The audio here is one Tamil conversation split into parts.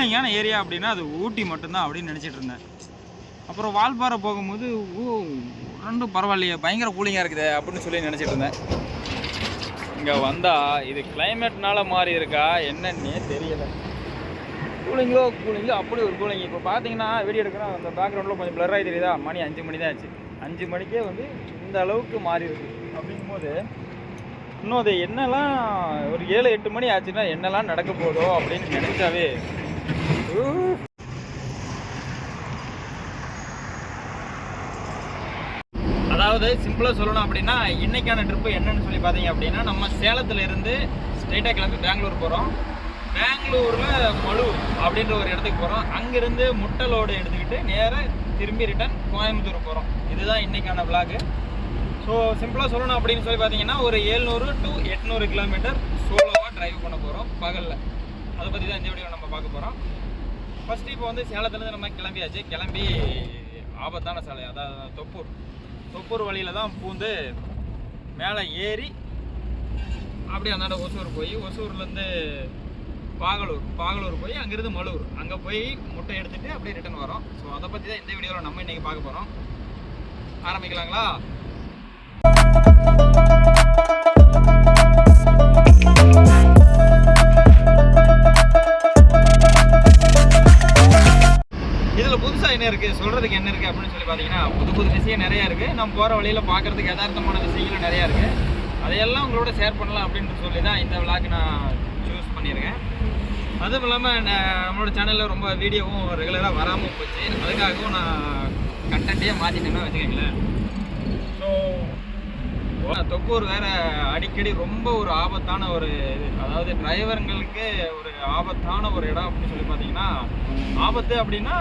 கூலிங்கான ஏரியா அப்படின்னா அது ஊட்டி மட்டும்தான் அப்படின்னு நினச்சிட்டு இருந்தேன். அப்புறம் வால்பாறை போகும்போது ஓ ரெண்டும் பரவாயில்லையே பயங்கர கூலிங்காக இருக்குது அப்படின்னு சொல்லி நினச்சிட்டு இருந்தேன். இங்கே வந்தால் இது கிளைமேட்னால மாறி இருக்கா என்னன்னே தெரியலை. கூலிங்கோ கூலிங்கோ அப்படி ஒரு கூலிங். இப்போ பார்த்தீங்கன்னா வீடியோ எடுக்கிறோம் அந்த பேக்ரவுண்டில் கொஞ்சம் blur-ஆகி தெரியுதா? மணி அஞ்சு மணி தான் ஆச்சு. அஞ்சு மணிக்கே வந்து இந்த அளவுக்கு மாறி இருக்கு. அப்படிங்கும்போது இன்னும் அது என்னெல்லாம் ஒரு ஏழு எட்டு மணி ஆச்சுன்னா என்னெல்லாம் நடக்க போதோ அப்படின்னு நினச்சாவே அதாவது சிம்பிளாக சொல்லணும் அப்படின்னா இன்னைக்கான ட்ரிப்பு என்னன்னு சொல்லி பார்த்தீங்க அப்படின்னா நம்ம சேலத்துல இருந்து ஸ்ட்ரைட்டாக கிளம்பி பெங்களூர் போகிறோம் பெங்களூரில் மழு அப்படின்ற ஒரு இடத்துக்கு போகிறோம் அங்கேருந்து முட்டலோடு எடுத்துக்கிட்டு நேராக திரும்பி ரிட்டன் கோயம்புத்தூர் போகிறோம் இதுதான் இன்னைக்கான vlog. ஸோ சிம்பிளாக சொல்லணும் அப்படின்னு சொல்லி பார்த்தீங்கன்னா ஒரு ஏழ்நூறு டு எட்நூறு கிலோமீட்டர் சோலோவாக டிரைவ் பண்ண போகிறோம் பகலில். அதை பற்றி தான் இந்த வீடியோ நம்ம பார்க்க போகிறோம் ஃபஸ்ட்டு இப்போ வந்து சேலத்துலேருந்து நம்ம கிளம்பியாச்சு. கிளம்பி ஆபத்தான சாலை அதாவது தொப்பூர். தொப்பூர் வழியில் தான் பூந்து மேலே ஏறி அப்படியே அந்தாண்ட ஒசூர் போய் ஒசூர்லேருந்து பாகலூர். பாகலூர் போய் அங்கேருந்து மலூர். அங்கே போய் முட்டை எடுத்துகிட்டு அப்படியே ரிட்டர்ன் வரோம். ஸோ அதை பற்றி தான் இந்த வீடியோவில் நம்ம இன்றைக்கி பார்க்க போகிறோம் ஆரம்பிக்கலாங்களா? புதுசாக என்ன இருக்குது சொல்கிறதுக்கு என்ன இருக்குது அப்படின்னு சொல்லி பார்த்தீங்கன்னா புது புது விஷயம் நிறையா இருக்குது நம்ம போகிற வழியில் பார்க்குறதுக்கு யதார்த்தமான விஷயங்களும் நிறையா இருக்குது அதையெல்லாம் உங்களோட ஷேர் பண்ணலாம் அப்படின்னு சொல்லி தான் இந்த விளாக் நான் சூஸ் பண்ணியிருக்கேன். அதுவும் இல்லாமல் நம்மளோட சேனலில் ரொம்ப வீடியோவும் ரெகுலராக வராமல் போச்சு. அதுக்காகவும் நான் கண்டென்ட்டே மாற்றிட்டேன்னா வச்சுக்கோங்களேன். ஸோ தொப்பூர் வேறு அடிக்கடி ரொம்ப ஒரு ஆபத்தான ஒரு இது அதாவது டிரைவருங்களுக்கு ஒரு ஆபத்தான ஒரு இடம் அப்படின்னு சொல்லி பார்த்தீங்கன்னா ஆபத்து அப்படின்னா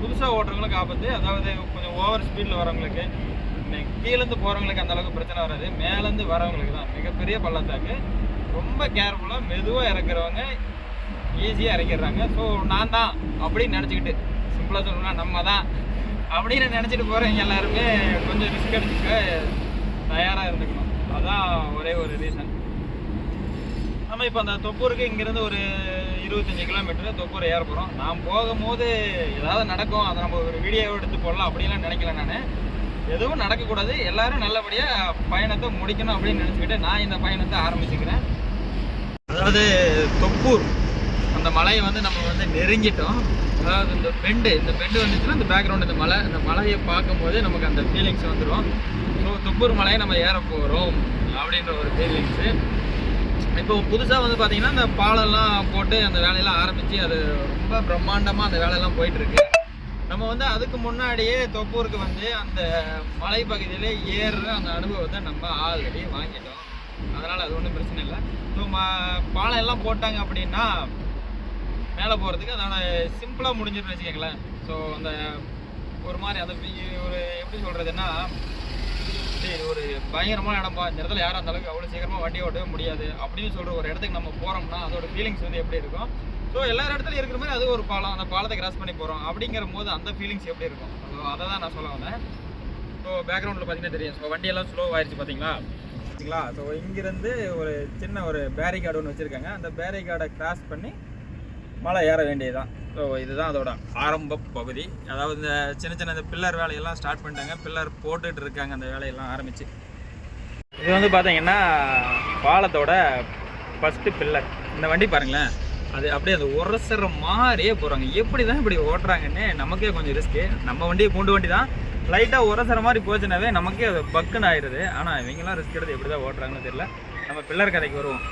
புதுசாக ஓட்டுறவங்களுக்கு ஆபத்து அதாவது கொஞ்சம் ஓவர் ஸ்பீடில் வரவங்களுக்கு கீழேருந்து போகிறவங்களுக்கு அந்தளவுக்கு பிரச்சனை வராது மேலேருந்து வரவங்களுக்கு தான். மிகப்பெரிய பள்ளத்தாக்கு. ரொம்ப கேர்ஃபுல்லாக மெதுவாக இறக்குறவங்க ஈஸியாக இறக்கிடுறாங்க. ஸோ நான் தான் அப்படின்னு நினச்சிக்கிட்டு சிம்பிளாக சொல்லணும்னா நம்ம தான் அப்படின்னு நினச்சிட்டு போகிறவங்க எல்லாருமே கொஞ்சம் ரிஸ்க் எடுத்துக்க தயாராக இருந்துக்கணும். அதுதான் ஒரே ஒரு ரீசன் நம்ம இப்போ அந்த தொப்பூருக்கு இங்கேருந்து ஒரு இருபத்தஞ்சி கிலோமீட்டர் தொப்பூர் ஏற போகிறோம் நான் போகும்போது ஏதாவது நடக்கும். அதை நம்ம ஒரு வீடியோ எடுத்து போடலாம் அப்படிலாம் நினைக்கல நான். எதுவும் நடக்கக்கூடாது. எல்லாரும் நல்லபடியாக பயணத்தை முடிக்கணும் அப்படின்னு நினச்சிக்கிட்டு நான் இந்த பயணத்தை ஆரம்பிச்சுக்கிறேன். அதாவது தொப்பூர் அந்த மலையை வந்து நம்ம வந்து நெருங்கிட்டோம். அதாவது இந்த பெண்டு இந்த பெண்டு வந்துச்சுன்னா இந்த பேக்ரவுண்ட் இந்த மலை இந்த மலையை பார்க்கும்போது நமக்கு அந்த ஃபீலிங்ஸ் வந்துடும் ஸோ தொப்பூர் மலையை நம்ம ஏற போகிறோம் அப்படின்ற ஒரு ஃபீலிங்ஸு இப்போ புதுசாக வந்து பார்த்தீங்கன்னா இந்த பாலெல்லாம் போட்டு அந்த வேலையெல்லாம் ஆரம்பித்து அது ரொம்ப பிரம்மாண்டமாக அந்த வேலையெல்லாம் போயிட்டுருக்கு. நம்ம வந்து அதுக்கு முன்னாடியே தொப்பூருக்கு வந்து அந்த மலைப்பகுதியிலே ஏறுற அந்த அனுபவத்தை நம்ம ஆல்ரெடி வாங்கிட்டோம். அதனால் அது ஒன்றும் பிரச்சனை இல்லை. ஸோ ம பாலம் எல்லாம் போட்டாங்க அப்படின்னா மேலே போகிறதுக்கு அதோட சிம்பிளாக முடிஞ்சிருன்னு வச்சுக்கோங்களேன். ஸோ அந்த ஒரு மாதிரி அந்த ஒரு எப்படி சொல்கிறதுன்னா சரி ஒரு பயங்கரமான இடம்பா. இந்த இடத்துல யாரும் அந்த அளவுக்கு அவ்வளோ சீக்கிரமாக வண்டி ஓட்டவே முடியாது அப்படின்னு சொல்கிற ஒரு இடத்துக்கு நம்ம போகிறோம்னா அதோட ஃபீலிங்ஸ் வந்து எப்படி இருக்கும்? ஸோ எல்லா இடத்துலையும் இருக்கிற மாதிரி அது ஒரு பாலம். அந்த பாலத்தை கிராஸ் பண்ணி போகிறோம் அப்படிங்கிற போது அந்த ஃபீலிங்ஸ் எப்படி இருக்கும்? ஸோ அதை தான் நான் சொல்ல வந்தேன். ஸோ பேக்ரவுண்டில் பார்த்தீங்கன்னா தெரியும். ஸோ வண்டியெல்லாம் ஸ்லோ ஆயிடுச்சு பார்த்தீங்களா? பார்த்தீங்களா? ஸோ இங்கேருந்து ஒரு சின்ன ஒரு பேரிகார்டு ஒன்று வச்சுருக்காங்க. அந்த பேரிகார்டை கிராஸ் பண்ணி மலை ஏற வேண்டியதுதான். ஸோ இதுதான் அதோட ஆரம்ப பகுதி. அதாவது இந்த சின்ன சின்ன இந்த பில்லர் வேலையெல்லாம் ஸ்டார்ட் பண்ணிட்டாங்க. பில்லர் போட்டுட்டு இருக்காங்க அந்த வேலையெல்லாம் ஆரம்பிச்சு. இது வந்து பார்த்தீங்கன்னா பாலத்தோட ஃபஸ்ட்டு பில்லர் இந்த வண்டி பாருங்களேன். அது அப்படியே அந்த உரசுற மாதிரியே போகிறாங்க எப்படி தான் இப்படி ஓட்டுறாங்கன்னு நமக்கே கொஞ்சம் ரிஸ்க்கு நம்ம வண்டியை பூண்டு வண்டி தான். லைட்டாக உரசுற மாதிரி போச்சுனாவே நமக்கே அது பக்குன்னு ஆயிடுது. ஆனால் இவங்கெல்லாம் ரிஸ்க் எடுத்து எப்படி தான் ஓட்டுறாங்கன்னு தெரியல. நம்ம பில்லர் கதைக்கு வருவோம்.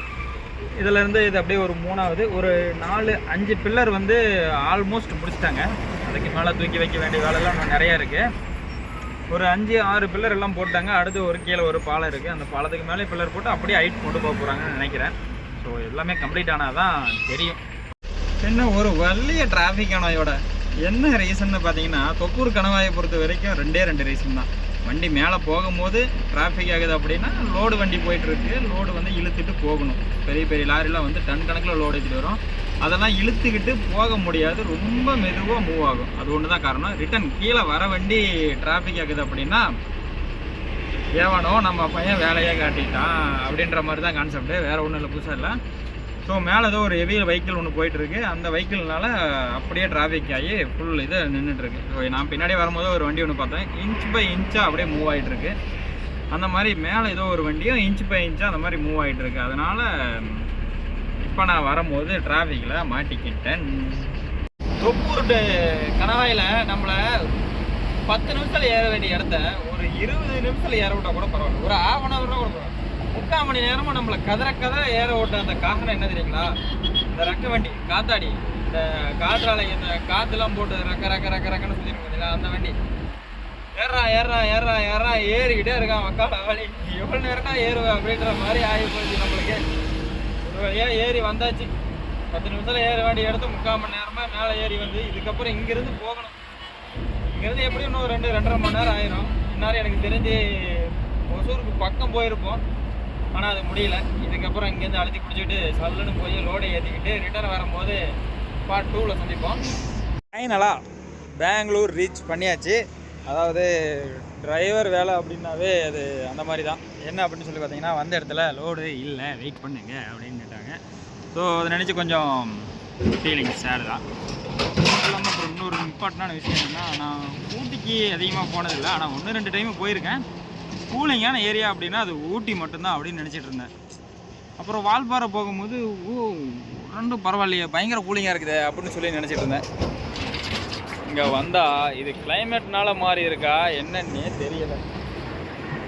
இதுல இருந்து இது அப்படியே ஒரு மூணாவது. ஒரு நாலு அஞ்சு பில்லர் வந்து ஆல்மோஸ்ட் முடிச்சிட்டாங்க. அதுக்கு மேலே தூக்கி வைக்க வேண்டிய வேலைலாம் இன்னும் நிறையா இருக்குது ஒரு அஞ்சு ஆறு பில்லர் எல்லாம் போட்டாங்க. அடுத்து ஒரு கீழே ஒரு பாலம் இருக்குது அந்த பாலத்துக்கு மேலே பில்லர் போட்டு அப்படியே ஹைட் கொண்டு போக போகிறாங்கன்னு நினைக்கிறேன். ஸோ எல்லாமே கம்ப்ளீட் ஆனாதான் தெரியும். என்ன ஒரு வலிய டிராஃபிக் கணவாயோட என்ன ரீசன்னு பார்த்தீங்கன்னா தொக்கூர் கணவாயை பொறுத்த வரைக்கும் ரெண்டே ரெண்டு ரீசன் தான். வண்டி மேலே போகும்போது டிராஃபிக் ஆகுது அப்படின்னா லோடு வண்டி போயிட்டுருக்கு. லோடு வந்து இழுத்துட்டு போகணும். பெரிய பெரிய லாரிலாம் வந்து டன் கணக்கில் லோடு எடுத்துட்டு வரும். அதெல்லாம் இழுத்துக்கிட்டு போக முடியாது. ரொம்ப மெதுவாக மூவ் ஆகும். அது ஒன்று தான் காரணம். ரிட்டன் கீழே வர வண்டி டிராஃபிக் ஆகுது அப்படின்னா ஏவனோ நம்ம பையன் வேலையே காட்டிட்டான். அப்படின்ற மாதிரி தான் கான்செப்ட் வேறு ஒன்றும் இல்லை புதுசாக இல்லை. ஸோ மேலே ஏதோ ஒரு ஹெவி வெஹிக்கிள் ஒன்று போயிட்டுருக்கு. அந்த வெஹிக்கிள்னால அப்படியே டிராஃபிக் ஆகி ஃபுல் இது நின்றுட்டுருக்கு ஸோ நான் பின்னாடி வரும்போது ஒரு வண்டி ஒன்று பார்த்தேன். இன்ச் பை இன்ச்சாக அப்படியே மூவ் ஆகிட்டுருக்கு அந்த மாதிரி மேலே ஏதோ ஒரு வண்டியும் இன்ச் பை இன்ச்சாக அந்த மாதிரி மூவ் ஆகிட்டு அதனால் இப்போ நான் வரும்போது டிராஃபிக்கில் மாட்டிக்கிட்டேன். தொப்பூர் கணவாயில் நம்மளை பத்து நிமிஷத்தில் ஏற வேண்டிய இடத்த ஒரு இருபது நிமிஷத்தில் ஏற விட்டால் கூட பரவாயில்ல. ஒரு ஆஃப் அன் ஹவர் கூட பரவாயில்ல. முக்கால் மணி நேரமும் நம்மளை கதற கதற ஏற ஓட்ட அந்த காரணம் என்ன தெரியுங்களா? இந்த ரக்க வண்டி காத்தாடி. இந்த காற்றாலை இந்த காற்றுலாம் போட்டு ரக்க ரக்க ரக்க ரக்கன்னு சொல்லியிருக்கோம் பார்த்தீங்களா அந்த வண்டி. ஏறா ஏறா ஏறா ஏறா ஏறிக்கிட்டே இருக்கான் மக்கால வழி எவ்வளோ நேரம்னா ஏறுவேன் அப்படின்ற மாதிரி ஆகி போச்சு நம்மளுக்கு. ஒரு வழியா ஏறி வந்தாச்சு. பத்து நிமிஷத்தில் ஏற வேண்டிய இடத்த முக்கால் மணி நேரமாக மேலே ஏறி வந்து இதுக்கப்புறம் இங்கேருந்து போகணும். இங்கேருந்து எப்படியும் இன்னும் ரெண்டு ரெண்டரை மணி நேரம் ஆயிரும். இந்நேரம் எனக்கு தெரிஞ்சு ஒசூருக்கு பக்கம் போயிருப்போம். ஆனால் அது முடியல. இதுக்கப்புறம் இங்கேருந்து அழுத்தி பிடிச்சிட்டு சல்லுன்னு போய் லோடை ஏற்றிக்கிட்டு ரிட்டர்ன் வரும்போது பார்ட் டூவில் சந்திப்போம். ஃபைனலாக பெங்களூர் ரீச் பண்ணியாச்சு. அதாவது டிரைவர் வேலை அப்படின்னாவே அது அந்த மாதிரி தான் என்ன அப்படின்னு சொல்லி பார்த்தீங்கன்னா வந்த இடத்துல லோடு இல்லை வெயிட் பண்ணுங்க அப்படின்னு கேட்டாங்க. ஸோ அதை நினச்சி கொஞ்சம் ஃபீலிங் சேர் தான். இல்லாமல் அப்புறம் இன்னொரு இம்பார்ட்டண்டான விஷயம் என்னன்னா நான் ஊட்டிக்கு அதிகமாக போனதில்லை. ஆனால் ஒன்று ரெண்டு டைம் போயிருக்கேன். கூலிங்கான ஏரியா அப்படின்னா அது ஊட்டி மட்டும்தான் அப்படின்னு நினச்சிட்டு இருந்தேன். அப்புறம் வால்பாறை போகும்போது ஓ ரெண்டும் பரவாயில்லையே பயங்கர கூலிங்காக இருக்குது அப்படின்னு சொல்லி நினச்சிட்டு இருந்தேன். இங்கே வந்தால் இது கிளைமேட்னால மாறி இருக்கா என்னன்னே தெரியலை.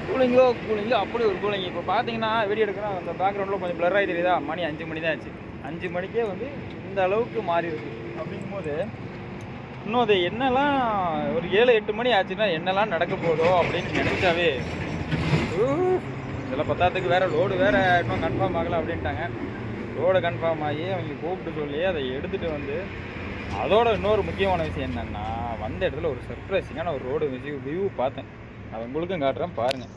கூலிங்கோ கூலிங்கோ அப்படி ஒரு கூலிங். இப்போ பார்த்தீங்கன்னா வீடியோ எடுக்கிறோம் அந்த பேக்ரவுண்டில் கொஞ்சம் blur தெரியுதா? மணி அஞ்சு மணி தான் ஆச்சு. அஞ்சு மணிக்கே வந்து இந்த அளவுக்கு மாறி இருக்கு. அப்படிங்கும்போது இன்னும் அது என்னெல்லாம் ஒரு ஏழு எட்டு மணி ஆச்சுன்னா என்னெல்லாம் நடக்க போதோ அப்படின்னு நினச்சாவே இதில் பத்தாத்துக்கு வேறு லோடு வேறு இன்னும் கன்ஃபார்ம் ஆகலை அப்படின்ட்டாங்க. லோடு கன்ஃபார்ம் ஆகி அவங்க கூப்பிட்டு சொல்லி அதை எடுத்துகிட்டு வந்து அதோட இன்னொரு முக்கியமான விஷயம் என்னென்னா வந்த இடத்துல ஒரு சர்ப்ரைசிங்கான ஒரு ரோடு வியூ வியூ பார்த்தேன். அதை உங்களுக்கும் காட்டுறேன் பாருங்கள்